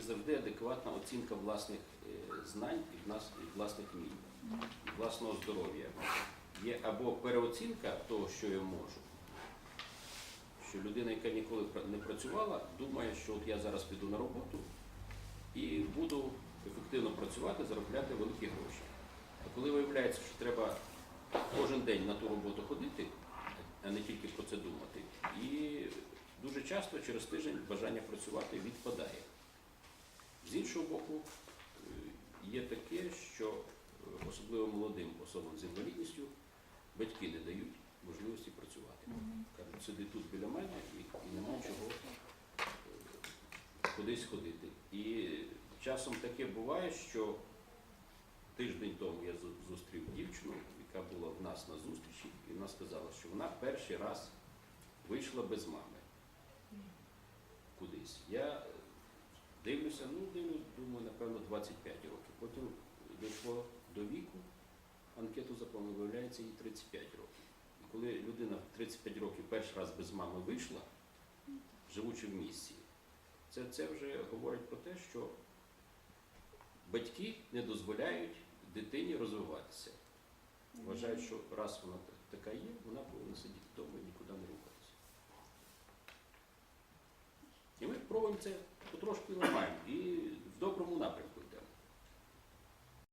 завжди адекватна оцінка власних е, знань і власних вмінь, власного здоров'я. Є або переоцінка того, що я можу, що людина, яка ніколи не працювала, думає, що от я зараз піду на роботу і буду ефективно працювати, заробляти великі гроші. А коли виявляється, що треба кожен день на ту роботу ходити, а не тільки про це думати, і дуже часто через тиждень бажання працювати відпадає. З іншого боку, е, є таке, що е, особливо молодим особам з інвалідністю батьки не дають можливості працювати. Кажуть, сиди тут біля мене і, і нема чого е, кудись ходити. І часом таке буває, що тиждень тому я зустрів дівчину, яка була в нас на зустрічі, і вона сказала, що вона перший раз вийшла без мами кудись. Я дивлюся, ну дивлюсь, думаю, напевно, 25 років. Потім дійшло до віку, анкету заповнили, виявляється, їй 35 років. І коли людина в 35 років перший раз без мами вийшла, живучи в місті, це, це вже говорить про те, що батьки не дозволяють дитині розвиватися. Вважають, що раз вона така є, вона повинна сидіти вдома і нікуди не рухатися. І ми пробуємо це потрошки нормально. і.